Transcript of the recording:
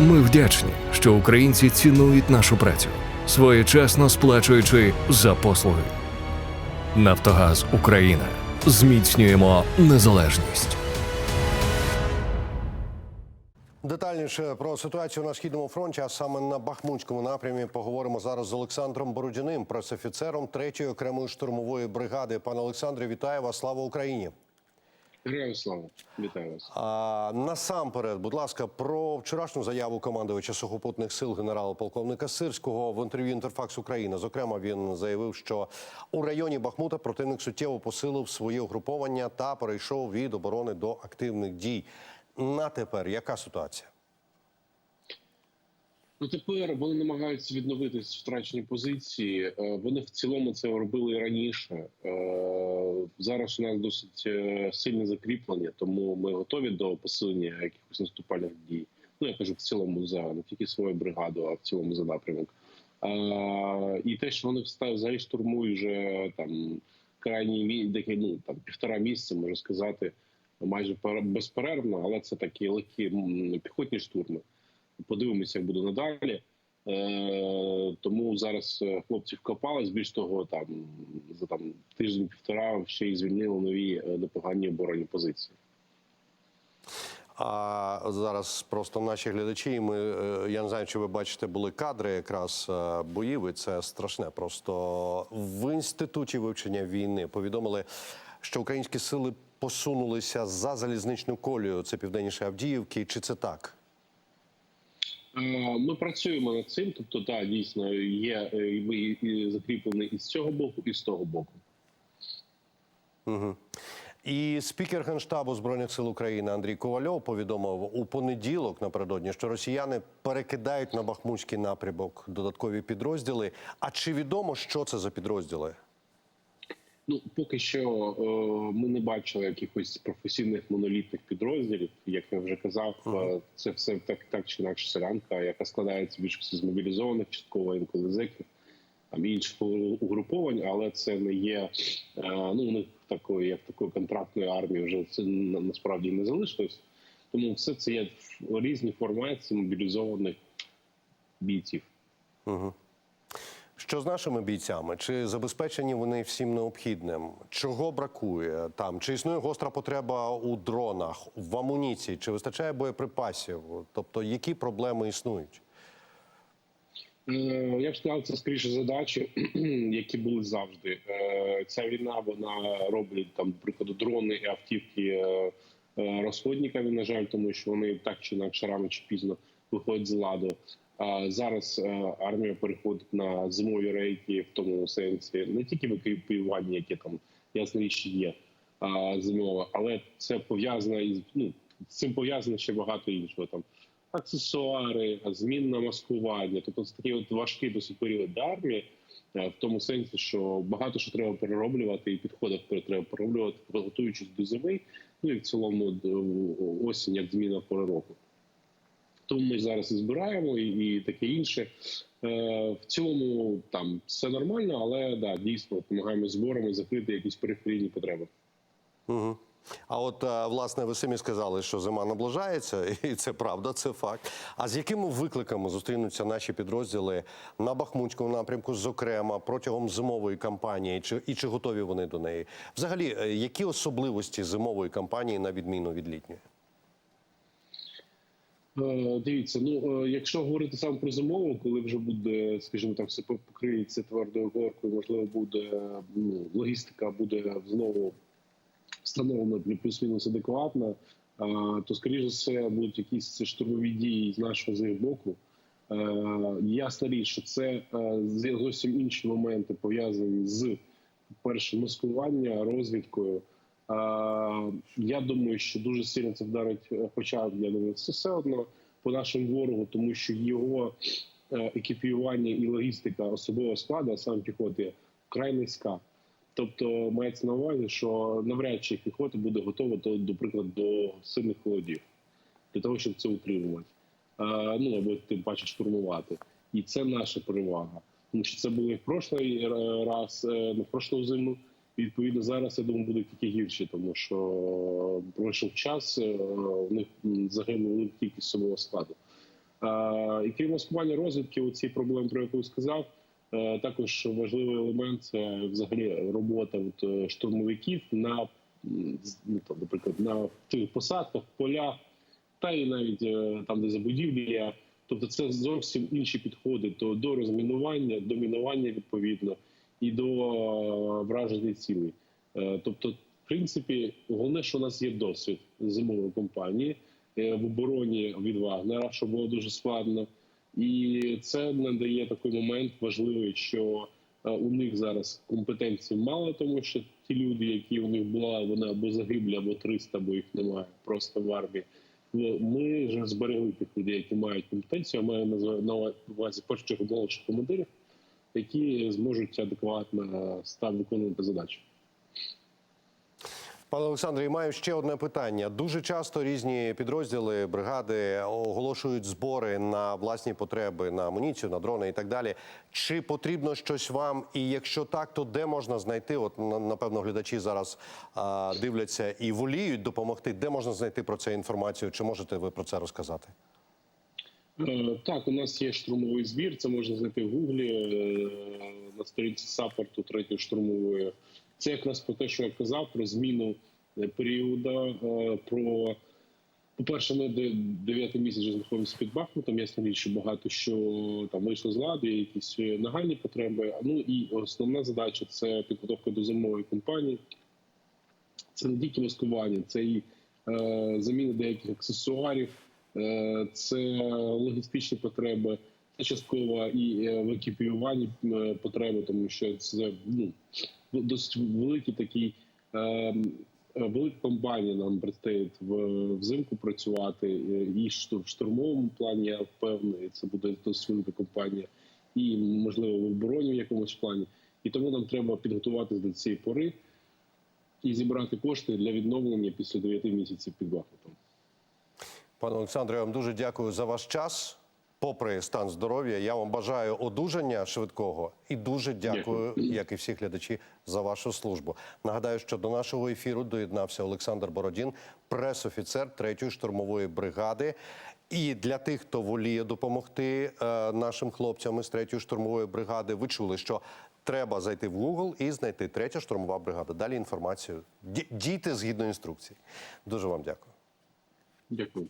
Ми вдячні, що українці цінують нашу працю, своєчасно сплачуючи за послуги. Нафтогаз Україна. Зміцнюємо незалежність. Детальніше про ситуацію на східному фронті, а саме на Бахмутському напрямі, поговоримо зараз з Олександром Бородяним, пресофіцером 3-ї окремої штурмової бригади. Пане Олександре, вітаю вас! Слава Україні! Героям слава, вітаю вас. А насамперед, будь ласка, про вчорашню заяву командувача сухопутних сил генерала-полковника Сирського в інтерв'ю Інтерфакс Україна. Зокрема, він заявив, що у районі Бахмута противник суттєво посилив своє угруповання та перейшов від оборони до активних дій. На тепер яка ситуація? Ну тепер вони намагаються відновити втрачені позиції. Е, Вони в цілому це робили і раніше. Е, Зараз у нас досить е, сильне закріплення, тому ми готові до посилення якихось наступальних дій. Ну я кажу в цілому за не тільки свою бригаду, а в цілому за напрямок. І те, що вони взагалі штурмують вже там крайні ну, там півтора місяця, можна сказати, майже пер- безперервно, але це такі легкі піхотні штурми. Подивимося, як буде надалі. Е, тому зараз е, хлопці вкопались. Більш того, там за там тиждень-півтора ще й звільнили нові е, непогані оборонні позиції. А зараз просто наші глядачі. Ми е, я не знаю, чи ви бачите, були кадри якраз боїв. і Це страшне. Просто в інституті вивчення війни повідомили, що українські сили посунулися за залізничну колію. Це південніше Авдіївки. Чи це так? Ми працюємо над цим. Тобто, так, дійсно є е, ми закріплені і з цього боку, і з того боку. Угу. І спікер генштабу збройних сил України Андрій Ковальов повідомив у понеділок напередодні, що росіяни перекидають на Бахмутський напрямок додаткові підрозділи. А чи відомо, що це за підрозділи? Ну поки що е, ми не бачили якихось професійних монолітних підрозділів. Як я вже казав, е, це все так, так чи інакше селянка, яка складається більшості з мобілізованих, частково інколи зеків, там інших угруповань, але це не є е, ну у них такої, як такої контрактної армії, вже це на- насправді не залишилось. Тому все це є різні формації мобілізованих бійців. Що з нашими бійцями? Чи забезпечені вони всім необхідним? Чого бракує там? Чи існує гостра потреба у дронах, в амуніції? Чи вистачає боєприпасів? Тобто, які проблеми існують? Е, Я б сказав, це скоріше задачі, які були завжди. Е, Ця війна вона робить там, прикладу, дрони і автівки е, е, розходниками, на жаль, тому що вони так чи інакше рано чи пізно виходять з ладу. Зараз е, армія переходить на зимові рейки в тому сенсі, не тільки викопіювання, яке там ясна річ є зимове, але це пов'язано із ну з цим пов'язано ще багато іншого там аксесуари, змінне маскування. Тобто це такий от важкий досить період для армії, е, в тому сенсі, що багато що треба перероблювати, і підходи треба перероблювати, готуючись до зими, ну і в цілому осінь, як зміна пори року. Тому ми зараз і збираємо і, і таке інше. Е, в цілому там все нормально, але да, дійсно допомагаємо зборами закрити якісь периферійні потреби. Угу. А от е, власне ви самі сказали, що зима наближається, і це правда, це факт. А з якими викликами зустрінуться наші підрозділи на Бахмутському напрямку, зокрема протягом зимової кампанії, чи і чи готові вони до неї? Взагалі, е, які особливості зимової кампанії на відміну від літньої? Е, Дивіться, ну е, якщо говорити саме про зимову, коли вже буде, скажімо так, все покриється твердою горкою, можливо, буде ну, логістика буде знову встановлена плюс-мінус адекватна, то скоріше все будуть якісь штурмові дії з нашого з їх боку. Е, Ясна річ, що це е, зовсім інші моменти пов'язані з перше маскування, розвідкою. Я думаю, що дуже сильно це вдарить, е, хоча я думаю, це все одно по нашому ворогу, тому що його е, екіпіювання і логістика особового складу, саме піхоти, вкрай низька. Тобто мається на увазі, що навряд чи піхота буде готова до, до прикладу, до сильних холодів для того, щоб це утримувати. Ну або тим паче штурмувати. І це наша перевага. Тому що це було і в прошлий е, раз, е, на прошлу зиму. Відповідно, зараз я думаю, буде тільки гірше, тому що пройшов час, е, у них велика кількість особового складу. І крім маскування розвідки, оці проблеми, про яку сказав, е, також важливий елемент це взагалі робота от, е, штурмовиків на ну, там, наприклад, на тих посадках, полях, та і навіть там, де забудівлі. Тобто, це зовсім інші підходи то до розмінування, до мінування відповідно і до е, враження цілей. Е, Тобто, в принципі, головне, що у нас є досвід зимової кампанії е, в обороні від Вагнера, що було дуже складно. І це надає такий момент важливий, що у них зараз компетенцій мало, тому що ті люди, які у них була, вони або загиблі, або 300, бо їх немає просто в армії. Ми вже зберегли тих людей, які мають компетенцію. Я маю на увазі в першу молодших командирів, які зможуть адекватно став виконувати задачу. Пане Олександре, і маю ще одне питання. Дуже часто різні підрозділи, бригади оголошують збори на власні потреби, на амуніцію, на дрони і так далі. Чи потрібно щось вам? І якщо так, то де можна знайти? От напевно, глядачі зараз а, дивляться і воліють допомогти. Де можна знайти про це інформацію? Чи можете ви про це розказати? Е, Так, у нас є штурмовий збір. Це можна знайти в гуглі е, на сторінці саппорту третьої штурмової. Це якраз про те, що я казав, про зміну е, періоду. Про по-перше, ми де- дев'ятий місяць знаходимося під Бахмутом. Ясна річ, що багато що там вийшло з ладу, є якісь нагальні потреби. Ну і основна задача це підготовка до зимової кампанії. Це не тільки маскування, це і е, заміна деяких аксесуарів, це логістичні потреби, це частково і е, в екіпіюванні е, потреби, тому що це ну, досить великий такий. Е, е, Велика компанія нам предстоїть взимку працювати е, і в штурмовому плані, я впевнений, це буде досить велика компанія, і можливо в обороні в якомусь плані. І тому нам треба підготуватися до цієї пори і зібрати кошти для відновлення після 9 місяців під Бахмутом. Пане Олександре, я вам дуже дякую за ваш час. Попри стан здоров'я, я вам бажаю одужання швидкого і дуже дякую, як і всі глядачі, за вашу службу. Нагадаю, що до нашого ефіру доєднався Олександр Бородін, пресофіцер 3-ї штурмової бригади. І для тих, хто воліє допомогти е, нашим хлопцям із 3-ї штурмової бригади, ви чули, що треба зайти в Google і знайти 3-я штурмова бригада. Далі інформацію. Ді- Дійте згідно інструкцій. Дуже вам дякую. Дякую.